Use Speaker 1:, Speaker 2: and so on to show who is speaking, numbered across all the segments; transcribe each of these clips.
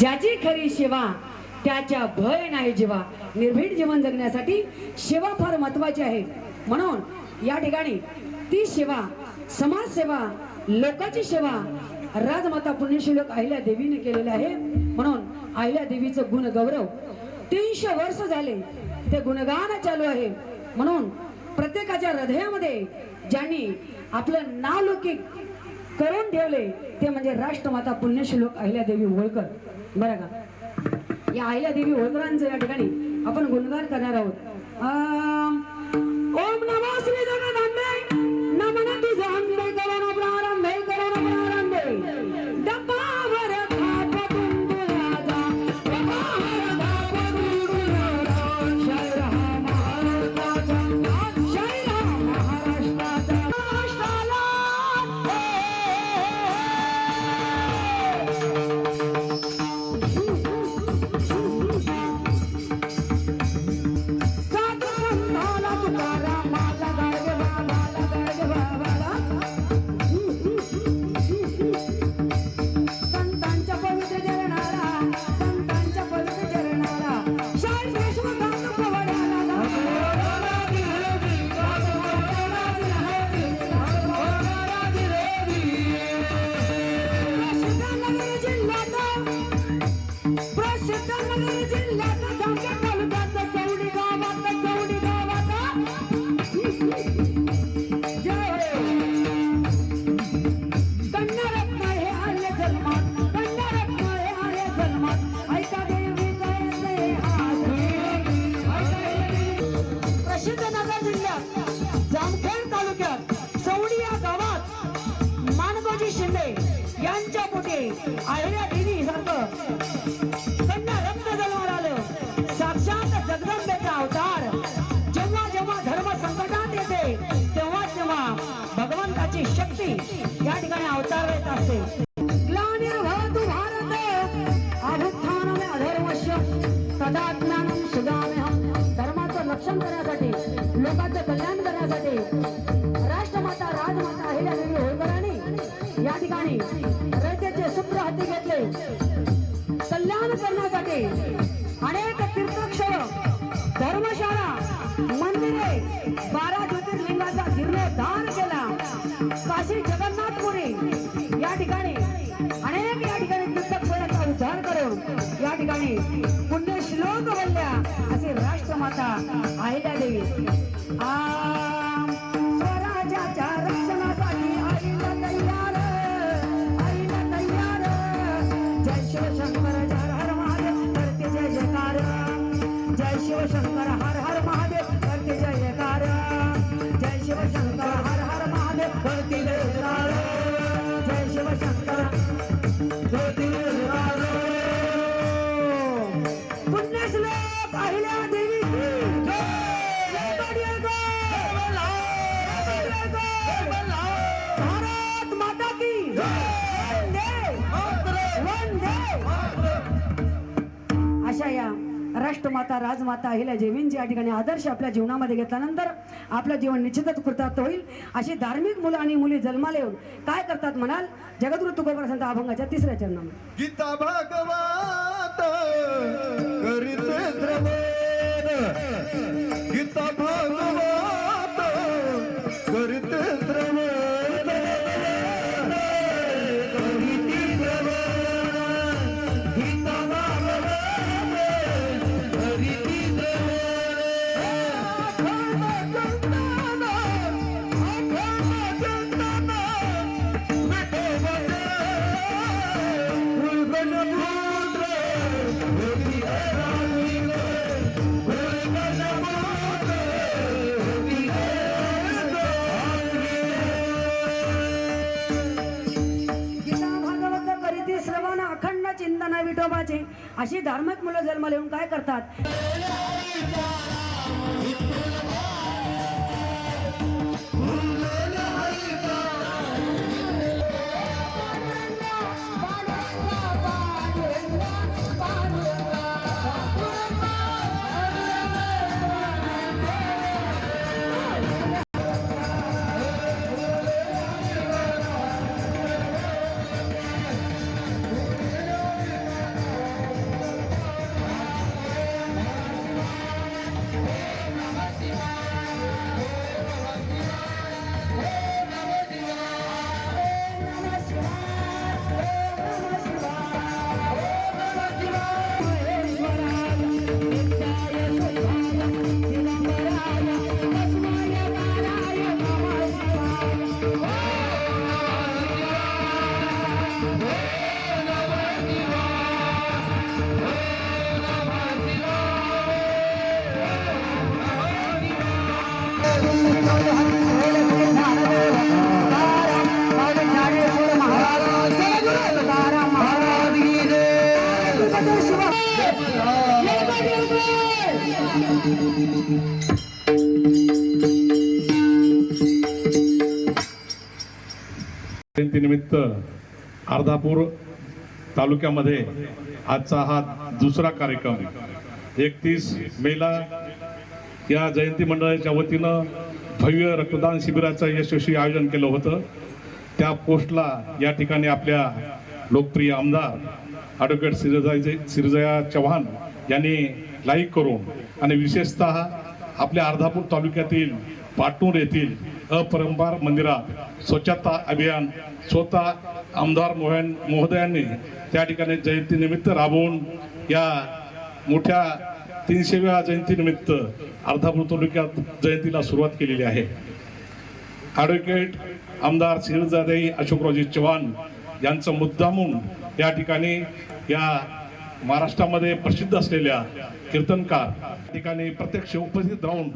Speaker 1: ज्याची खरी सेवा त्याच्या भय नाही जीवा निर्भीड जीवन जगण्यासाठी सेवा फार महत्वाची आहे. म्हणून या ठिकाणी ती सेवा समाजसेवा लोकांची सेवा राजमाता पुण्यशिलोक अहिल्या देवीने केलेले आहे. म्हणून अहिल्या देवीचं गुणगौरव तीनशे वर्ष झाले ते गुणगान चालू आहे. म्हणून प्रत्येकाच्या हृदयामध्ये ज्यांनी आपलं नावलौकिक करून ठेवले ते म्हणजे राष्ट्रमाता पुण्यश्लोक अहिल्यादेवी होळकर. बरं का? या आईला देवी होळकरांचं या ठिकाणी आपण गुणगान करणार आहोत. ओम नमो श्री पोटे आहिल्या देवी सारखं रक्त जन्माला आलं. साक्षात जगदंबेचा अवतार. जेव्हा जेव्हा धर्म संकटात येते तेव्हा तेव्हा भगवंताची शक्ती या ठिकाणी अवतार येत असते. धर्माचं रक्षण करण्यासाठी लोकांचं कल्याण करण्यासाठी पुण्य श्लोक असे राष्ट्रमाता अहिल्यादेवी आ राजमाता अहिल्या जेवींची या ठिकाणी आदर्श आपल्या जीवनामध्ये घेतल्यानंतर आपलं जीवन निश्चितच कृतार्थ होईल. अशी धार्मिक मुलं आणि मुली जन्माला येऊन काय करतात म्हणाल? जगद्गुरु तुकोबर संत अभंगाच्या तिसऱ्या चरणामध्ये.
Speaker 2: गीता भागवत.
Speaker 1: अशी धार्मिक मुलं जन्माला येऊन काय करतात?
Speaker 3: जयंतीनिमित्त अर्धापूर तालुक्यामध्ये आजचा हा दुसरा कार्यक्रम. एकतीस मेला या जयंती मंडळाच्या वतीनं भव्य रक्तदान शिबिराचं यशस्वी आयोजन केलं होतं. त्या पोस्टला या ठिकाणी आपल्या लोकप्रिय आमदार ॲडव्होकेट सिरजाई सिरजया चव्हाण यांनी लाईक करून आणि विशेषतः आपल्या अर्धापूर तालुक्यातील पाटूर येथील अपरंपार मंदिरात स्वच्छता अभियान स्वतः आमदार मोहन महोदयांनी त्या ठिकाणी जयंतीनिमित्त राबवून या मोठ्या तीनशेव्या जयंतीनिमित्त अर्धापूर तालुक्यात जयंतीला सुरुवात केलेली आहे. ॲडव्होकेट आमदार सिरजादे अशोकरावजी चव्हाण यांचं मुद्दामून या ठिकाणी या महाराष्ट्रामध्ये प्रसिद्ध असलेल्या कीर्तनकार. ठिकाणी प्रत्यक्ष उपस्थित राहून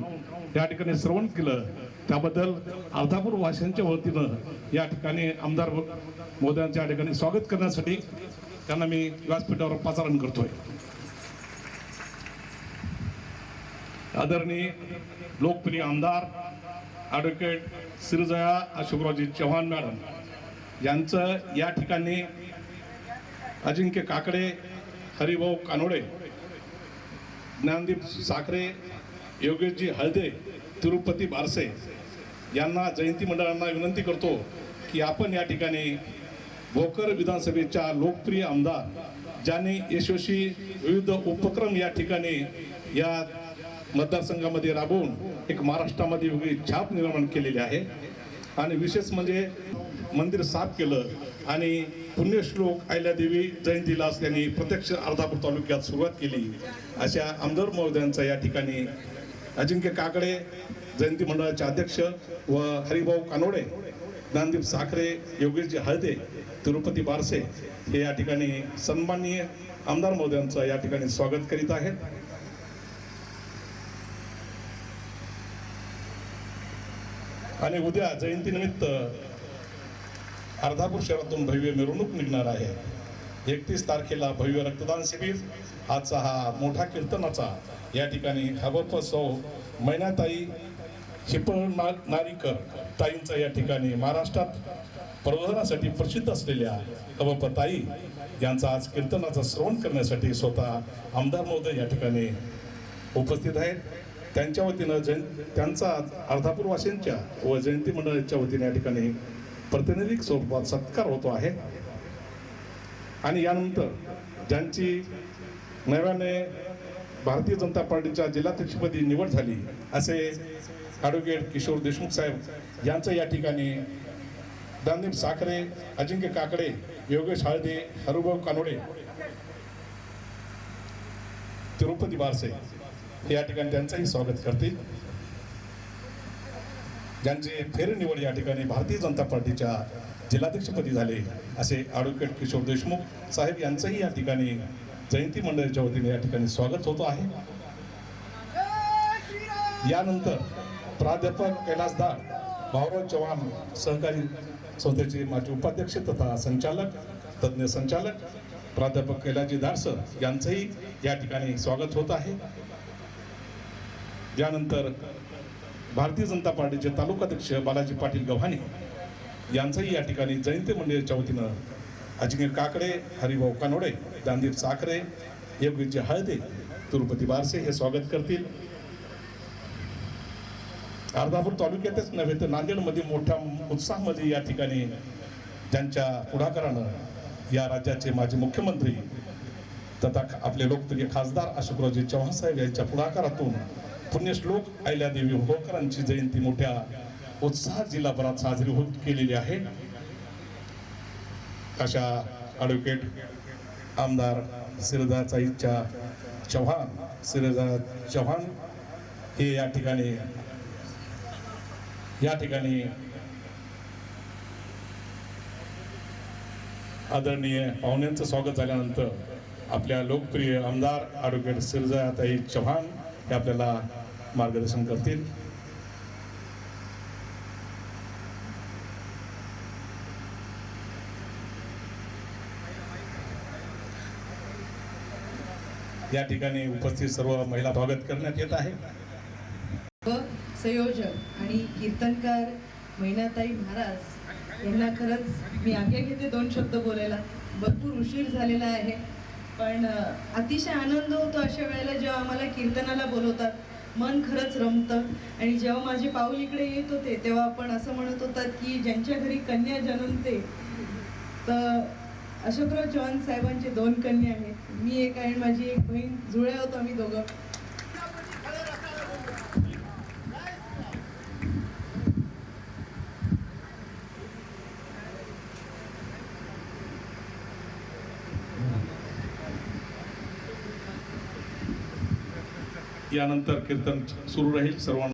Speaker 3: त्या ठिकाणी श्रवण केलं. त्याबद्दल अर्धापूर वाशांच्या वतीनं या ठिकाणी आमदार मोदयांच्या या ठिकाणी स्वागत करण्यासाठी त्यांना मी व्यासपीठावर पाचारण करतोय. आदरणीय लोकप्रिय आमदार ॲडव्होकेट सिरजया अशोकरावजी चव्हाण मॅडम यांचं या ठिकाणी अजिंक्य काकडे हरिभाऊ कानोडे ज्ञानदीप साखरे योगेशजी हळदे तिरुपती बारसे यांना जयंती मंडळांना विनंती करतो की आपण या ठिकाणी भोकर विधानसभेच्या लोकप्रिय आमदार ज्यांनी यशस्वी विविध उपक्रम या ठिकाणी या मतदारसंघामध्ये राबवून एक महाराष्ट्रामध्ये वेगळी छाप निर्माण केलेली आहे. आणि विशेष म्हणजे मंदिर साफ केलं आणि पुण्यश्लोक अहिल्यादेवी जयंतीला त्यांनी प्रत्यक्ष अर्धापूर तालुक्यात सुरुवात केली. अशा आमदार महोदयांचा या ठिकाणी अजिंक्य काकडे जयंती मंडळाचे अध्यक्ष व हरिभाऊ कानोडे ज्ञानदीप साखरे योगेशजी हळदे तिरुपती बारसे हे या ठिकाणी सन्माननीय आमदार महोदयांचं या ठिकाणी स्वागत करीत आहेत. आणि उद्या जयंतीनिमित्त अर्धापूर शहरातून भव्य मिरवणूक निघणार आहे. एकतीस तारखेला भव्य रक्तदान शिबिर. आजचा हा मोठा कीर्तनाचा या ठिकाणी हबप सौ मैनाताई शिपळ नारीकर ताईंचा या ठिकाणी महाराष्ट्रात प्रबोधनासाठी प्रसिद्ध असलेल्या हबप ताई यांचा आज कीर्तनाचं श्रवण करण्यासाठी स्वतः आमदार महोदय या ठिकाणी उपस्थित आहेत. त्यांच्या वतीनं जयं त्यांचा अर्धापूर वासियांच्या व जयंती मंडळाच्या वतीने या ठिकाणी प्रतिनिधिक स्वरूपात सत्कार होतो आहे. आणि यानंतर ज्यांची नव्याने भारतीय जनता पार्टीच्या जिल्हाध्यक्षपदी निवड झाली असे ॲडव्होकेट किशोर देशमुख साहेब यांचं या ठिकाणी दानदीप साखरे अजिंक्य काकडे योगेश हळदे हरुभाऊ कानोडे तिरुपती बारसे या ठिकाणी त्यांचंही स्वागत करते ज्यांची फेरनिवड या ठिकाणी भारतीय जनता पार्टीच्या जिल्हाध्यक्षपदी झाले असे ॲडव्होकेट किशोर देशमुख साहेब यांचंही या ठिकाणी जयंती मंडळाच्या वतीने या ठिकाणी स्वागत होतो आहे. यानंतर प्राध्यापक कैलास दाड भाऊराव चव्हाण सहकारी संस्थेचे माजी उपाध्यक्ष तथा संचालक तज्ज्ञ संचालक प्राध्यापक कैलासजी दाडसर यांचंही या ठिकाणी स्वागत होत आहे. यानंतर भारतीय जनता पार्टीचे तालुकाध्यक्ष बालाजी पाटील गव्हाणे यांचंही या ठिकाणी जयंती मंडळाच्या वतीनं अजिंक्य काकडे हरिभाऊ कानोडे दानदीप साखरे योगीजी हळदे तिरुपती बारसे हे स्वागत करतील. अर्धापूर तालुक्यातच नव्हे तर नांदेडमध्ये मोठ्या उत्साहामध्ये या ठिकाणी ज्यांच्या पुढाकारानं या राज्याचे माजी मुख्यमंत्री तथा आपले लोकप्रिय खासदार अशोकरावजी चव्हाण साहेब यांच्या पुढाकारातून पुण्यश्लोक अहिल्यादेवी होळकरांची जयंती मोठ्या उत्साहात जिल्हाभरात साजरी होत केलेली आहे. अशा ॲडव्होकेट आमदार सिरदाचा इच्छा चव्हाण सिरदार चव्हाण हे या ठिकाणी या ठिकाणी आदरणीय पाहुण्यांचं स्वागत झाल्यानंतर आपल्या लोकप्रिय आमदार ॲडव्होकेट सिरजाताई चव्हाण हे आपल्याला मार्गदर्शन करतील. या ठिकाणी उपस्थित सर्व महिला स्वागत करण्यात येत आहे.
Speaker 4: व संयोजक आणि कीर्तनकार मैनाताई महाराज यांना खरंच मी आगे घेते दोन शब्द बोलायला. भरपूर उशीर झालेला आहे. पण अतिशय आनंद होतो अशा वेळेला जेव्हा आम्हाला कीर्तनाला बोलवतात. मन खरंच रमतं. आणि जेव्हा माझे पाऊल इकडे येत होते तेव्हा आपण असं म्हणत होतात की ज्यांच्या घरी कन्या जन्मते तर अशोकराव चव्हाण साहेबांचे दोन कन्या आहेत. मी एक आहे आणि माझी एक बहीण जुळ्या होतो आम्ही दोघं.
Speaker 3: यानंतर कीर्तन सुरू राहील सर्वांना.